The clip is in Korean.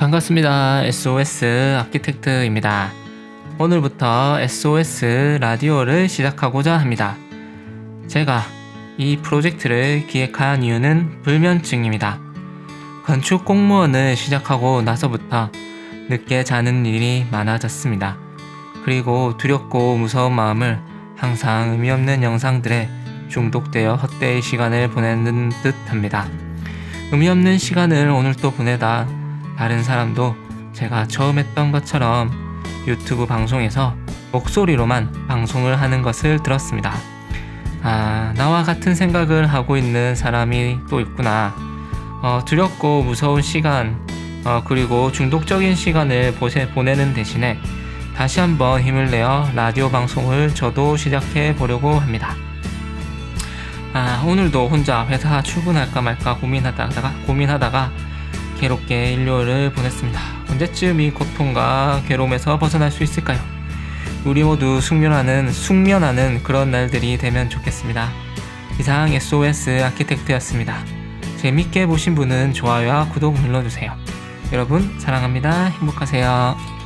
반갑습니다. SOS 아키텍트입니다. 오늘부터 SOS 라디오를 시작하고자 합니다. 제가 이 프로젝트를 기획한 이유는 불면증입니다. 건축 공무원을 시작하고 나서부터 늦게 자는 일이 많아졌습니다. 그리고 두렵고 무서운 마음을 항상 의미 없는 영상들에 중독되어 헛되이 시간을 보내는 듯 합니다. 의미 없는 시간을 오늘 또 보내다 다른 사람도 제가 처음 했던 것처럼 유튜브 방송에서 목소리로만 방송을 하는 것을 들었습니다. 아, 나와 같은 생각을 하고 있는 사람이 또 있구나. 어, 두렵고 무서운 시간, 어, 그리고 중독적인 시간을 보세, 보내는 대신에 다시 한번 힘을 내어 라디오 방송을 저도 시작해 보려고 합니다. 아, 오늘도 혼자 회사 출근할까 말까 고민하다가, 고민하다가 괴롭게 일요일을 보냈습니다. 언제쯤 이 고통과 괴로움에서 벗어날 수 있을까요? 우리 모두 숙면하는, 숙면하는 그런 날들이 되면 좋겠습니다. 이상 SOS 아키텍트였습니다. 재밌게 보신 분은 좋아요와 구독 눌러주세요. 여러분, 사랑합니다. 행복하세요.